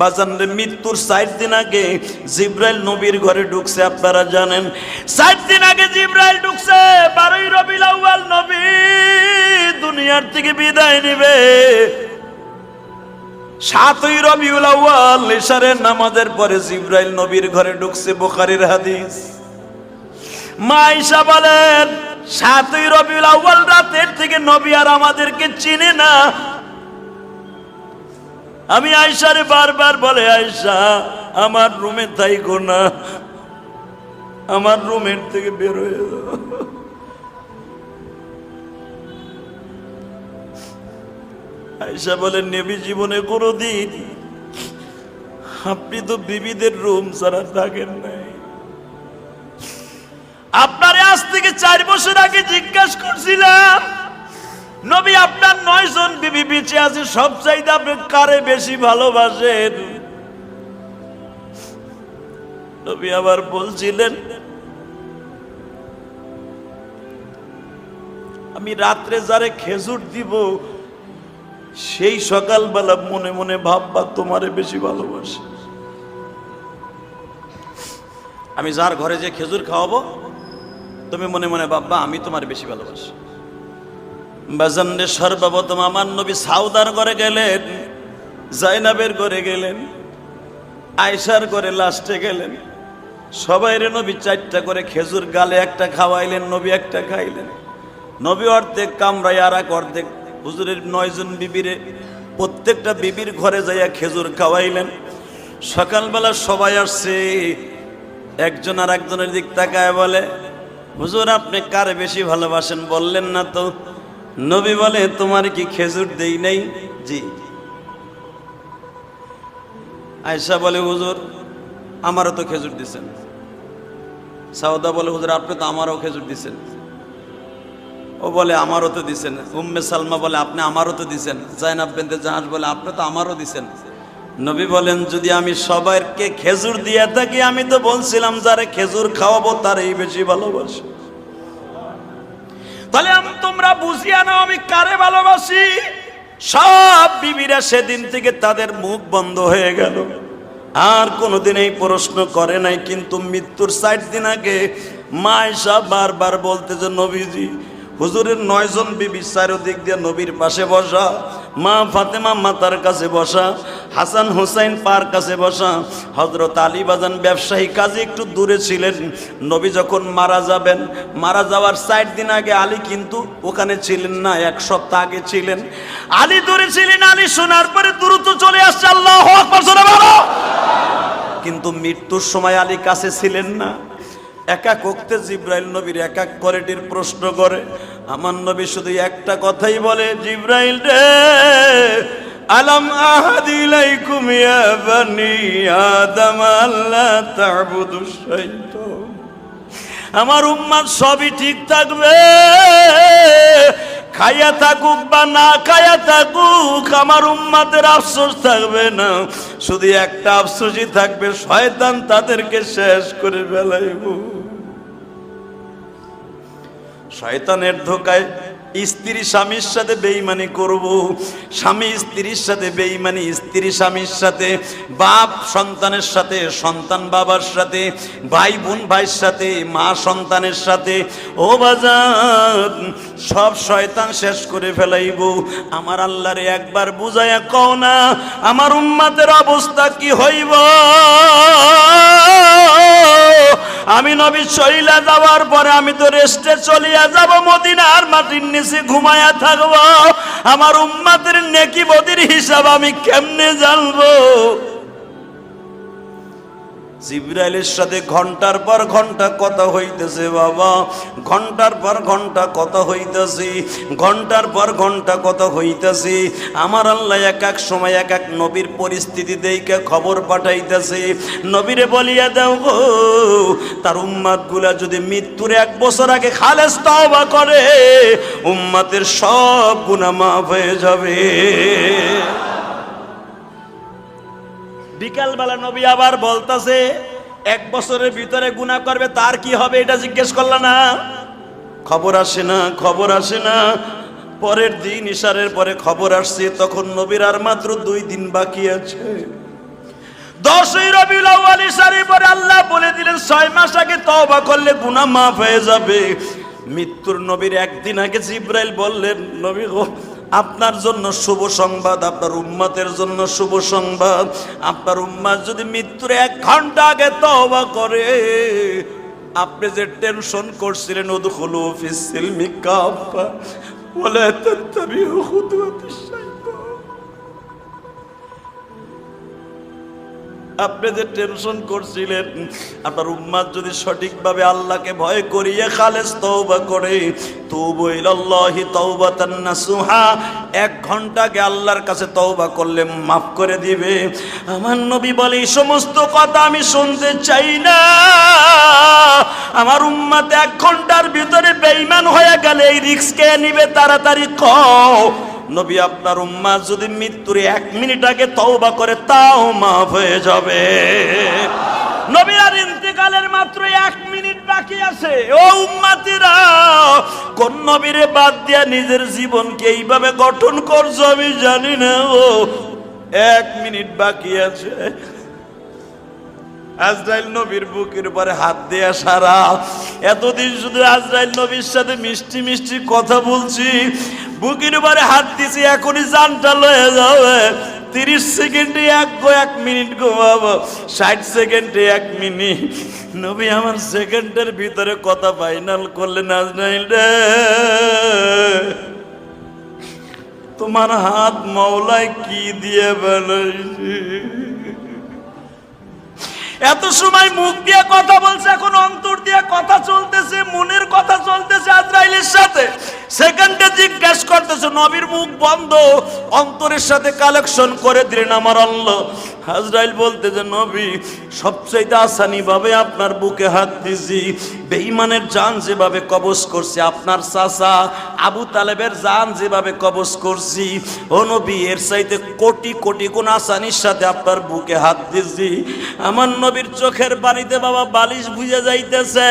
বাজানরে মৃত্যুর ষাট দিন আগে জিব্রাইল নবীর ঘরে ঢুকছে, আপনারা জানেন। ষাট দিন আগে জিব্রাইল ঢুকছে, বারোই রবি নবী দুনিয়ার থেকে বিদায় নিবে। সাতই রবিউল আউয়াল ইশারের নামাজের পরে জিব্রাইল নবীর ঘরে ঢুকছে বুখারীর হাদিস। মা ঈশা বলেন, সাতই রবিউল আউয়াল রাতের থেকে নবী আর আমাদেরকে চিনে না আমি আয়সারে বারবার বলে, আয়সা, আমার রুমে তাই না আমার রুমের থেকে বের হয়ে। আয়সা বলেন নেবি জীবনে কোনো দিন আপনি তো বিবিদের রুম ছাড়া থাকেন নাই আপনারে আজ থেকে চার বছর আগে জিজ্ঞাসা করছিলাম নবী আপনার নয় জন বিবি বেঁচে আছে সব চাইতে আপনি কারে বেশি ভালোবাসেন? নবী আবার বলছিলেন, আমি রাত্রে যারে খেজুর দিব, সেই সকালবেলা মনে মনে ভাববা তোমারে বেশি ভালোবাসে। আমি যার ঘরে যে খেজুর খাওয়াবো, তুমি মনে মনে ভাববা আমি তোমার বেশি ভালোবাসি। বাজান্ডে সর্বপ্রথম আমার নবী সাউদার ঘরে গেলেন, জাইনাবের ঘরে গেলেন আয়সার ঘরে লাস্টে গেলেন। সবাই রে নবী চারটা করে খেজুর গালে একটা খাওয়াইলেন, নবী একটা খাইলেন। নবী অর্ধেক কামরায় আর এক অর্ধেক। হুজুরের নয়জন বিবিরে প্রত্যেকটা বিবির ঘরে যাইয়া খেজুর খাওয়াইলেন। সকালবেলা সবাই আসছে, একজন আর একজনের দিক তাকায় বলে, হুজুর, আপনি কারে বেশি ভালোবাসেন? বললেন না তো। নবী বলে, তোমার কি খেজুর দেই নাই? জি। আয়সা বলে, হুজুর, আমারও তো খেজুর দিছেন। সাউদা বলে, হুজুর, আপনি তো আমারও খেজুর দিছেন। ও বলে, আমারও তো দিছেন। উম্মে সালমা বলে, আপনি আমারও তো দিছেন। জাইনাব বেন্দে জাহাজ বলে, আপনি তো আমারও দিছেন। নবী বলেন, যদি আমি সবাইকে খেজুর দিয়ে থাকি, আমি তো বলছিলাম, যারে খেজুর খাওয়াবো, তারই বেশি ভালোবাসি। তাহলে আমি- তোমরা বুঝিয়া নাও, আমি কারে ভালোবাসি? সব বিবিরা সেদিন থেকে তাদের মুখ বন্ধ হয়ে গেল। আর কোনোদিন এই প্রশ্ন করে নাই, কিন্তু মৃত্যুর ষাট দিন আগে মায়েশা বারবার বলতেছে, নবীজি, হুজুরের নয়জন বিবি চারোদিক দিয়ে নবীর পাশে বসা মা ফাতেমা মাতার কাছে বসা, হাসান হুসাইন পার কাছে বসা হজরত আলী বাজান ব্যবসায়ী কাজে একটু দূরে ছিলেন। নবী যখন মারা যাবেন, মারা যাওয়ার ষাট দিন আগে আলী কিন্তু ওখানে ছিলেন না, এক সপ্তাহ আগে ছিলেন। আলী দূরে ছিলেন, আলী শোনার পরে দ্রুত চলে আসছে, আল্লাহ। কিন্তু মৃত্যুর সময় আলী কাছে ছিলেন না। একা কোকতে জিব্রাইল নবীর এক এক করেটির প্রশ্ন করে আমার নবী শুধু একটা কথাই বলে, জিব্রাইল রে, আলম আহাদিলাইকুম ইয়া বানি আদম আল্লাহ শাইতান? আমার উম্মাদ সবই ঠিক থাকবে। খাইয়া থাকুক বা না খাইয়া থাকুক, আমার উম্মাদের আফসোস থাকবে না। শুধু একটা আফসোসই থাকবে, শয়তান তাদেরকে শেষ করে ফেলাইব। শয়তানের ধোকায় স্ত্রী স্বামীর সাথে বেইমানি করব। স্বামী স্ত্রীর সাথে বেইমানি, স্ত্রী স্বামীর সাথে, বাপ সন্তানের সাথে, সন্তান বাবার সাথে ভাই বোন ভাইয়ের সাথে, মা সন্তানের সাথে। ও বাজার, সব শয়তান শেষ করে ফেলাইব। আমার আল্লাহরে একবার বুঝাইয়া কও না, আমার উম্মাদের অবস্থা কি হইব? আমি নবী চলিয়া যাওয়ার পরে আমি তো রেস্টে চলিয়া যাব, মদিনার মাটির নিচে ঘুমায়া থাকব। আমার উম্মাদের নেকি বদির হিসাব আমি কেমনে জানব? জিব্রাইলের সাথে ঘণ্টার পর ঘণ্টা কথা হইতেছে, বাবা। ঘণ্টার পর ঘণ্টা কথা হইতেছি, ঘণ্টার পর ঘণ্টা কথা হইতেছি। আমার আল্লাহ এক এক সময় এক এক নবীর পরিস্থিতি দেখে খবর পাঠাইতেছে। নবীরে বলিয়া দাও গো, তার উম্মাদগুলা যদি মৃত্যুর এক বছর আগে খালেস তওবা করে উম্মাতের সব গুনাহ মাফ হয়ে যাবে। বিকালবেলা নবী আবার বলতাছে, এক বছরের ভিতরে গুনাহ করবে, তার কি হবে এটা জিজ্ঞেস করলা না? খবর আসে না, খবর আসে না। পরের দিন ইশারের পরে খবর আসছে, তখন নবীর আর মাত্র দুই দিন বাকি আছে। দশই সারি পরে আল্লাহ বলে দিলেন, ছয় মাস আগে তওবা করলে গুনাহ মাফ হয়ে যাবে। মৃত্যুর নবীর একদিন আগে জিব্রাইল বললেন, নবী আপনার জন্য শুভ সংবাদ, আপনার উম্মাতের জন্য শুভ সংবাদ। আপনার উম্মাত যদি মৃত্যুর এক ঘণ্টা আগে তওবা করে, আপনি যে টেনশন করছিলেন ওদুখুলু ফিস সিলমি বলে ওয়ালা আপনি যে টেনশন করছিলেন, আপনার উম্মাদ যদি সঠিকভাবে আল্লাহকে ভয় করিয়ে খালেস তৌবা করে তৌবু ইলাল্লাহি তাওবাতান নাসুহা, এক ঘণ্টা আগে আল্লাহর কাছে তওবা করলে মাফ করে দিবে। আমার নবী বলে, এই সমস্ত কথা আমি শুনতে চাই না। আমার উম্মাদ এক ঘণ্টার ভিতরে বেঈমান হয়ে গেলে এই রিস্ক কে নিবে তাড়াতাড়ি কও। নবী আপনার উম্মা যদি মৃত্যুর এক মিনিট আগে তওবা করে, তাও মাফ হয়ে যাবে। নবীর ইন্তেকালের মাত্র এক মিনিট বাকি আছে। ও উম্মাতিরা, কোন নবীরে বাদ দিয়া নিজের জীবনকে এইভাবে গঠন করছ আমি জানি না ও। এক মিনিট বাকি আছে। আজরাইল নবীর বুকের উপরে হাত দেয়া সারা। এতদিন শুধু আজরাইল নবীর সাথে মিষ্টি মিষ্টি কথা বলছি। বুকের উপরে হাত দিছি, এখনই জানটা লয়ে যাবে। তিরিশ সেকেন্ডে এক গো, এক মিনিট ঘুমাবো। ষাট সেকেন্ডে এক মিনিট। নবী আমার সেকেন্ডের ভিতরে কথা ফাইনাল করলেন আজরাইল রে। তোমার হাত মাওলায় কি দিয়ে বানাইছি? এত সময় মুখ দিয়ে কথা বলছে, এখন অন্তর দিয়ে কথা চলতেছে, মনের কথা চলতেছে আজরাইলের সাথে। সেকেন্ডে জিজ্ঞেস করতেছে, নবীর মুখ বন্ধ, অন্তরের সাথে কালেকশন করে দিলেন আমার আল্লাহ। হাজরাইল বলতেছে নবী, সবচাইতে আসানি ভাবে আপনার বুকে হাত দিছি। বেঈমানের জান যেভাবে কবজ করছে, আপনার চাচা আবু তালেবের জান যেভাবে কবজ করছি, ও নবী, এর চাইতে কোটি কোটি কোন আসানির সাথে আপনার বুকে হাত দিছি। আমার নবীর চোখের বাড়িতে বাবা বালিশ বুঝে যাইতেছে।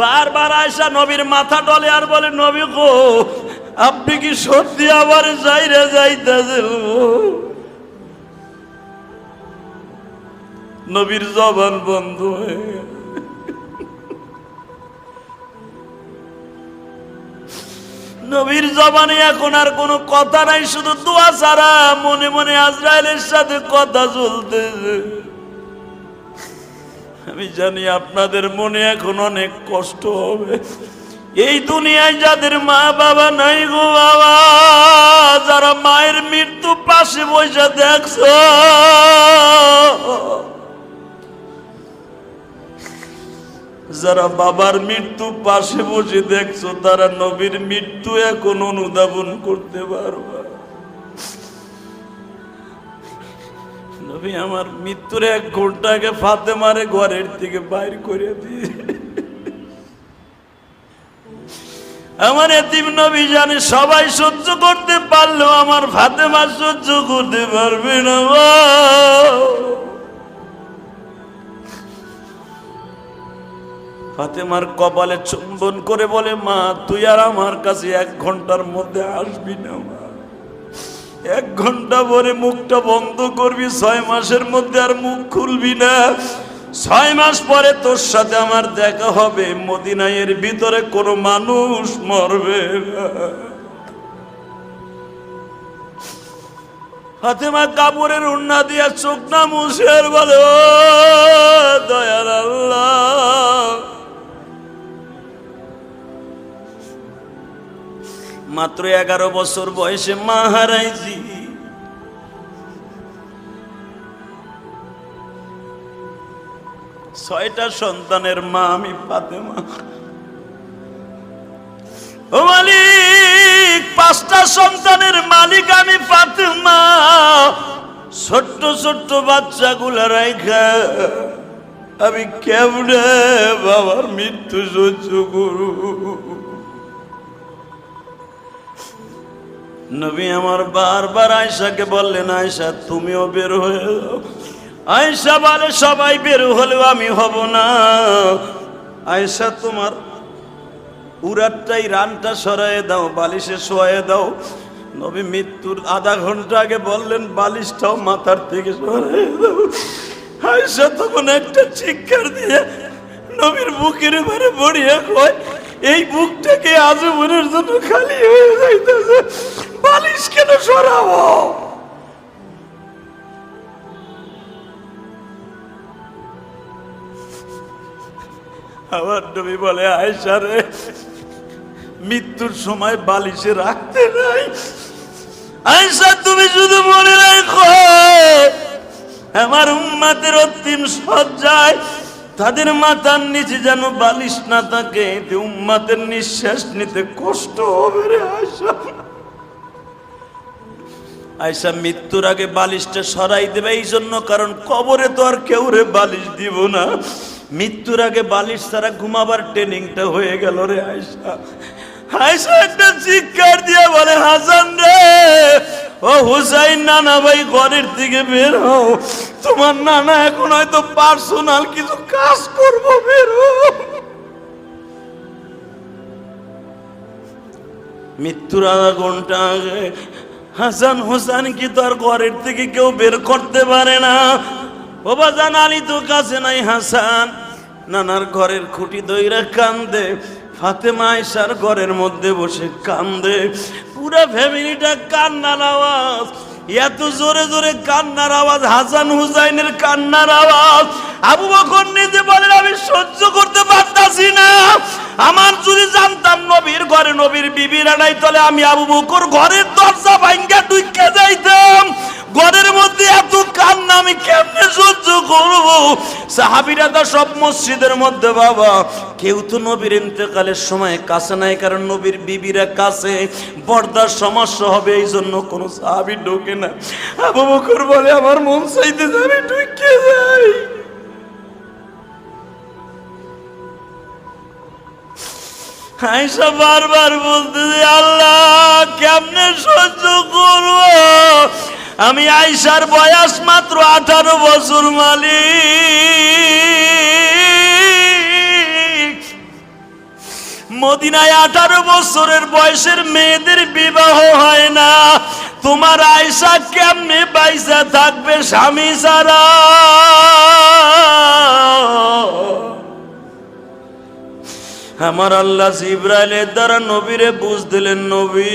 বারবার আয়সা নবীর মাথা ডলে আর বলে, নবী গো, আপনি কি সত্যি আবার যাইরে যাইতেছে নবীর জবান বন্ধ হয়ে নবীর জবানে এখন আর কোনো কথা নাই, শুধু দোয়া ছাড়া মনে মনে আজরায়েলের সাথে কথা চলতেছে। আমি জানি আপনাদের মনে এখন অনেক কষ্ট হবে। এই দুনিয়ায় যাদের মা বাবা নাই গো বাবা, যারা মায়ের মৃত্যু পাশে বসে দেখছ যারা বাবার মৃত্যু পাশে বসে দেখছ, তারা নবীর মৃত্যু এখন অনুধাবন করতে পারবা। নবী আমার মৃত্যুর এক ঘণ্টা আগে ফাতে মারে ঘরের থেকে বাইর করে দিয়ে আমার এতিম নবী জানে সবাই সহ্য করতে পারলেও আমার ফাতে ফাতেমা সহ্য করতে পারবে না। ফাতেমার কপালে চুম্বন করে বলে, মা, তুই আর আমার কাছে এক ঘণ্টার মধ্যে আসবি না, মা। এক ঘণ্টা পরে মুখটা বন্ধ করবি, ছয় মাসের মধ্যে আর মুখ খুলবি না। ছয় মাস পরে তোর সাথে আমার দেখা হবে, মদিনায়ের ভিতরে কোনো মানুষ মরবে না। ফাতেমা কাপড়ের উন্না দিয়া চোখ না মুছের বলে দয়াল আল্লাহ মাত্র এগারো বছর বয়সে মা হারাইছি। ছয়টা সন্তানের মা আমি ফাতেমা। ও মালিক, পাঁচটা সন্তানের মালিক আমি ফাতেমা। ছোট্ট ছোট্ট বাচ্চাগুলা রাইখা, আমি কেমনে বাবার মৃত্যু সহ্য করু? নবী আমার বারবার আয়সাকে বললেন আয়সা তুমিও বের হয়ে আয়সা বলে, সবাই বের হলেও আমি হব না। আয়সা তোমার উড়ারটাই রানটা সরায় দাও, বালিশে শোয়ে দাও। নবী মৃত্যুর আধা ঘণ্টা আগে বললেন, বালিশটাও মাথার থেকে সরাই দাও। আয়সা তখন একটা চিৎকার দিয়ে নবীর বুকের উপরে বড়িয়া কয়, এই বুকটাকে আজীবনের জন্য খালি হয়ে যাইতেছে। বালিশ কেন সরাবো? আমার নবী বলে আয়সা রে, মৃত্যুর সময় বালিশে রাখতে নাই। আয়সা তুমি শুধু মনে রাখো, আমার উম্মাদের অন্তিম সজ্জায় তাদের মাথার নিচে যেন বালিশ না থাকে উম্মাদের নিঃশ্বাস নিতে কষ্ট হবে রে আয়সা আয়সা মৃত্যুর আগে বালিশটা সরাই দেবে, এই জন্য কারণ কবরে তো আর কেউ রে বালিশ দিব না। মৃত্যুর আগে বালিশ ছাড়া ঘুমাবার ট্রেনিংটা হয়ে গেল রে আয়সা। আয়সা একটা চিৎকার দিয়ে বলে, হাসান রে, ও হুসাইন নানা ভাই, ঘরের থেকে বের হও। তোমার নানা এখন হয়তো পার্সোনাল কিছু কাজ করব, বের মৃত্যুর আধা ঘণ্টা আগে হাসান হোসেন কি তার ঘরের থেকে কেউ বের করতে পারে না? বাবা জান আলী তো কাছে নাই হাসান। নানার ঘরের খুঁটি দইরা কান্দে, ফাতেমা আয়সার ঘরের মধ্যে বসে কান্দে। পুরা ফ্যামিলিটা কান্নার আওয়াজ, এত জোরে জোরে কান্নার আওয়াজ, হাসান হুসাইনের কান্নার আওয়াজ। আবু বকর নিজে বলেন, আমি সহ্য করতে পারতাছি না। আমার যদি জানতাম নবীর ঘরে নবীর বিবিরা নাই, তাহলে আমি আবু বকর ঘরের দরজা ভাঙ্গা ঢুকে যাইতাম। ঘরের মধ্যে এত কান্না, আমি কেমনে সহ্য করব? সাহাবিরা তো সব মসজিদের মধ্যে, বাবা, কেউ তো নবীর ইন্তেকালের সময় কাছে নাই, কারণ নবীর বিবিরা কাছে। বর্দার সমস্যা হবে এই জন্য কোনো সাহাবি ঢোকে না। আবু বকর বলে, আমার মন চাইতে আমি ঢুকে যাই। আয়সা বারবার বলতেছে, আল্লাহ, কেমনে সহ্য করব? আমি আয়সার বয়স মাত্র আঠারো বছর, মালিক। মদিনায় আঠারো বছরের বয়সের মেয়েদের বিবাহ হয় না। তোমার আয়সা কেমনে বাইসা থাকবে স্বামী সারা আমার আল্লাহ ইব্রাহিমের দ্বারা নবীরে বুঝ দিলেন, নবী,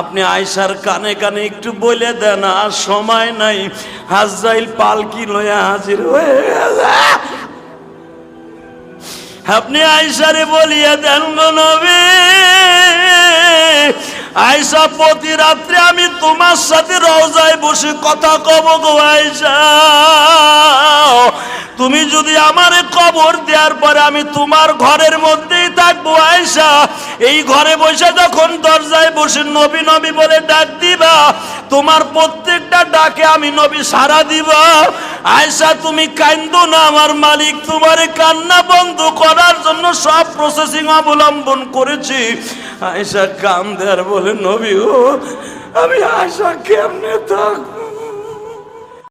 আপনি আয়সার কানে কানে একটু বলে দেন, আর সময় নাই। হাজরাইল পালকি লয়া হাজির হয়ে আপনি আয়সারে বলিয়া দেন গো নবী আয়সা প্রতি রাত্রে আমি তোমার সাথে রওজায় বসে কথা কব গো আয়সা তুমি যদি আমার কবর দেওয়ার পরে আমি তোমার ঘরের মধ্যেই থাকব আয়সা এই ঘরে বসে যখন দরজায় বসে নবী নবী বলে ডাক দিবা তোমার প্রত্যেকটা ডাকে আমি নবী সারা দিব। আয়সা তুমি কান্দো না, আমার মালিক তোমার কান্না বন্ধ করার জন্য সব প্রসেসিং অবলম্বন করেছি। আয়সা কান্দে আর বলে, নবী ও আমি আয়সা কেমনে থাকব?